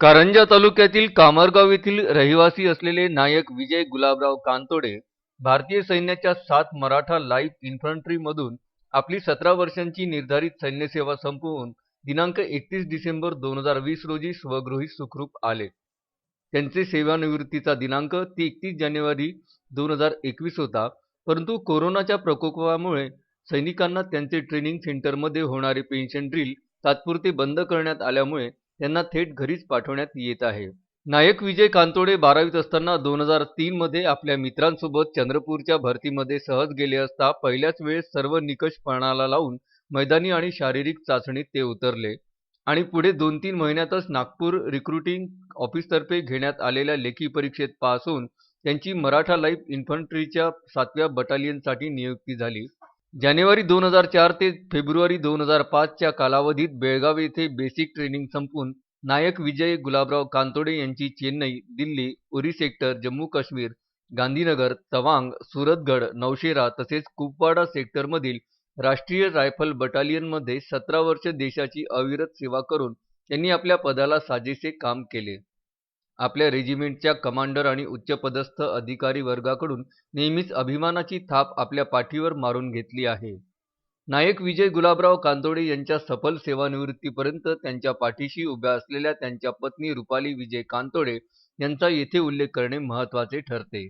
कारंजा तालुक्यातील कामरगाव येथील रहिवासी असलेले नायक विजय गुलाबराव कांतोडे भारतीय सैन्याच्या सात मराठा लाइट इन्फंट्रीमधून आपली सतरा वर्षांची निर्धारित सैन्यसेवा संपवून दिनांक एकतीस डिसेंबर दोन हजार वीस रोजी स्वगृही सुखरूप आले. त्यांचे सेवानिवृत्तीचा दिनांक ते एकतीस जानेवारी दोन हजार एकवीस होता. परंतु कोरोनाच्या प्रकोपामुळे सैनिकांना त्यांचे ट्रेनिंग सेंटरमध्ये होणारे पेन्शन ड्रिल तात्पुरते बंद करण्यात आल्यामुळे त्यांना थेट घरीच पाठवण्यात येत आहे. नायक विजय कांतोडे बारावीत असताना दोन हजार तीनमध्ये आपल्या मित्रांसोबत चंद्रपूरच्या भरतीमध्ये सहज गेले असता पहिल्याच वेळेस सर्व निकष पणाला लावून मैदानी आणि शारीरिक चाचणीत ते उतरले. आणि पुढे दोन तीन महिन्यातच नागपूर रिक्रुटिंग ऑफिसतर्फे घेण्यात आलेल्या लेखी परीक्षेत पास होऊन त्यांची मराठा लाईफ इन्फंट्रीच्या सातव्या बटालियनसाठी नियुक्ती झाली. जानेवारी दोन हजार चार ते फेब्रुवारी दोन हजार पाचच्या कालावधीत बेळगाव येथे बेसिक ट्रेनिंग संपून नायक विजय गुलाबराव कांतोडे यांची चेन्नई दिल्ली उरी सेक्टर जम्मू काश्मीर गांधीनगर तवांग सुरतगड नौशेरा तसेच कुपवाडा सेक्टरमधील राष्ट्रीय रायफल बटालियनमध्ये सतरा वर्ष देशाची अविरत सेवा करून त्यांनी आपल्या पदाला साजेसे काम केले. आपल्या रेजिमेंटच्या कमांडर आणि उच्चपदस्थ अधिकारी वर्गाकडून नेहमीच अभिमानाची थाप आपल्या पाठीवर मारून घेतली आहे. नायक विजय गुलाबराव कांतोडे यांच्या सफल सेवानिवृत्तीपर्यंत त्यांच्या पाठीशी उभ्या असलेल्या त्यांच्या पत्नी रुपाली विजय कांतोडे यांचा येथे उल्लेख करणे महत्त्वाचे ठरते.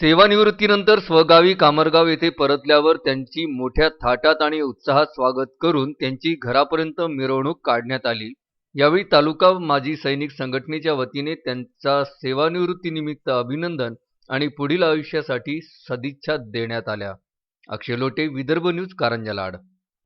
सेवानिवृत्तीनंतर स्वगावी कामरगाव येथे परतल्यावर त्यांची मोठ्या थाटात आणि उत्साहात स्वागत करून त्यांची घरापर्यंत मिरवणूक काढण्यात आली. यावेळी तालुका माजी सैनिक संघटनेच्या वतीने त्यांचा सेवानिवृत्तीनिमित्त अभिनंदन आणि पुढील आयुष्यासाठी सदिच्छा देण्यात आल्या. अक्षय लोटे विदर्भ न्यूज कारंजा लाड.